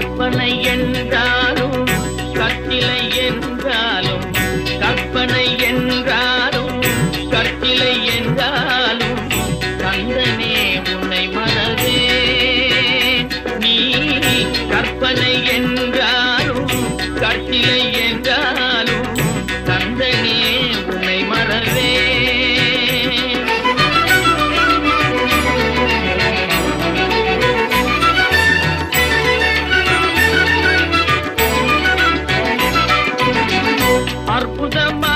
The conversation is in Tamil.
கற்பனை என்றால் அற்புதமா